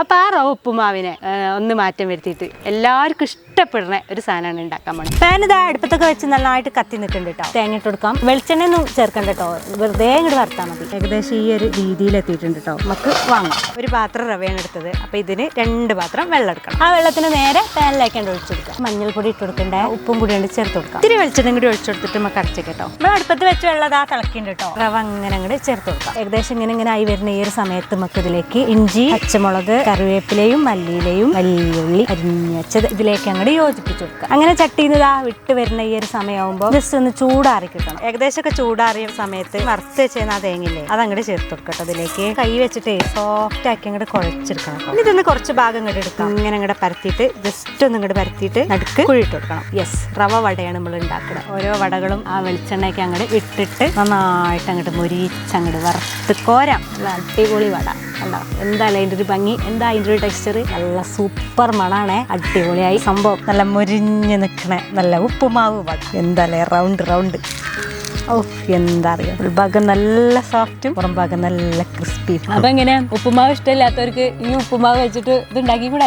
അപ്പോൾ ആ റവ ഉപ്പുമാവിനെ ഒന്ന് മാറ്റം വരുത്തിയിട്ട് എല്ലാവർക്കും ഇഷ്ടപ്പെടുന്ന ഒരു സാധനമാണ് ഉണ്ടാക്കാൻ പോണത്. പാൻ ഇതാ അടുപ്പത്തൊക്കെ വെച്ച് നന്നായിട്ട് കത്തി നിൽക്കുന്നുണ്ട് കേട്ടോ തേങ്ങ ഇട്ട് കൊടുക്കാം. വെളിച്ചെണ്ണ ഒന്നും ചേർക്കണ്ട കേട്ടോ വെറുതെ ഇങ്ങോട്ട് വറുത്താൽ മതി. ഏകദേശം ഈ ഒരു രീതിയിൽ എത്തിയിട്ടുണ്ട് കേട്ടോ നമുക്ക് വാങ്ങാം. ഒരു പാത്രം റവയാണ് എടുത്തത്. അപ്പോൾ ഇതിന് രണ്ട് പാത്രം വെള്ളം എടുക്കണം. ആ വെള്ളത്തിന് നേരെ പാനിലേക്കാണ്ട് ഒഴിച്ചു കൊടുക്കാം. മഞ്ഞൾപ്പൊടി ഇട്ട് കൊടുക്കണ്ടേ? ഉപ്പും കൂടി ഉണ്ട് ചേർത്ത് കൊടുക്കാം. ഇത്തിരി വെളിച്ചെണ്ണ കൂടി ഒഴിച്ചു കൊടുത്തിട്ട് നമുക്ക് അടച്ചു കേട്ടോ നമ്മൾ അടുപ്പത്ത് വെച്ച് വെള്ളം ഇതാ തിളക്കിണ്ട് കേട്ടോ റവ അങ്ങനെ അങ്ങോട്ട് ചേർത്ത് കൊടുക്കാം. ഏകദേശം ഇങ്ങനെ ഇങ്ങനെ ആയി വരുന്ന ഈ ഒരു സമയത്ത് നമുക്ക് ഇതിലേക്ക് ഇഞ്ചി പച്ചമുളക് കറിവേപ്പിലയും മല്ലിയിലയും മല്ലിയുള്ളി അരിഞ്ഞത് ഇതിലേക്ക് അങ്ങോട്ട് യോജിപ്പിച്ചു കൊടുക്കുക. അങ്ങനെ ചട്ടിന്ന് ഇതാ വിട്ട് വരുന്ന ഈ ഒരു സമയമാകുമ്പോൾ ജസ്റ്റ് ഒന്ന് ചൂടാറി കിട്ടണം. ഏകദേശമൊക്കെ ചൂടാറിയ സമയത്ത് വറുത്ത് വെച്ചേന്ന ആ തേങ്ങയില്ലേ അത് അങ്ങോട്ട് ചേർത്ത് കൊടുക്കട്ടോ അതിലേക്ക് കൈ വെച്ചിട്ട് സോഫ്റ്റ് ആക്കി അങ്ങോട്ട് കുഴച്ചെടുക്കണം. ഇതൊന്ന് കുറച്ച് ഭാഗം ഇങ്ങോട്ട് എടുക്കാം. ഇങ്ങനെ അങ്ങോട്ട് പരത്തിയിട്ട് ജസ്റ്റ് ഒന്ന് ഇങ്ങോട്ട് പരത്തിയിട്ട് നടുക്ക് കുഴിയിട്ട് കൊടുക്കണം. യെസ് റവ വടയാണ് നമ്മൾ ഉണ്ടാക്കുന്നത്. ഓരോ വടകളും ആ വെളിച്ചെണ്ണയ്ക്ക് അങ്ങോട്ട് ഇട്ടിട്ട് നന്നായിട്ട് അങ്ങോട്ട് മുരിച്ചങ്ങോട്ട് വറുത്ത് കോരാം. അടിപൊളി വട. കണ്ടോ? എന്താ അതിന്റെ ഒരു ഭംഗി? എന്താ അതിന്റെ ഒരു ടെക്സ്ചർ നല്ല സൂപ്പർ മണാണേ. അടിപൊളിയായി. സംഭവം. നല്ല മുരിഞ്ഞ് നിൽക്കണേ നല്ല ഉപ്പുമാവ് എന്താ എന്തായാലേ റൗണ്ട് റൗണ്ട് ഓ എന്താ അറിയാം? ഉൾഭാഗം നല്ല സോഫ്റ്റും പുറം ഭാഗം നല്ല ക്രിസ്പി അപ്പൊ എങ്ങനെ ഉപ്പുമാവ് ഇഷ്ടമില്ലാത്തവർക്ക് ഈ ഉപ്പുമാവ് വെച്ചിട്ട് ഇത് ഉണ്ടാക്കി കൂടെ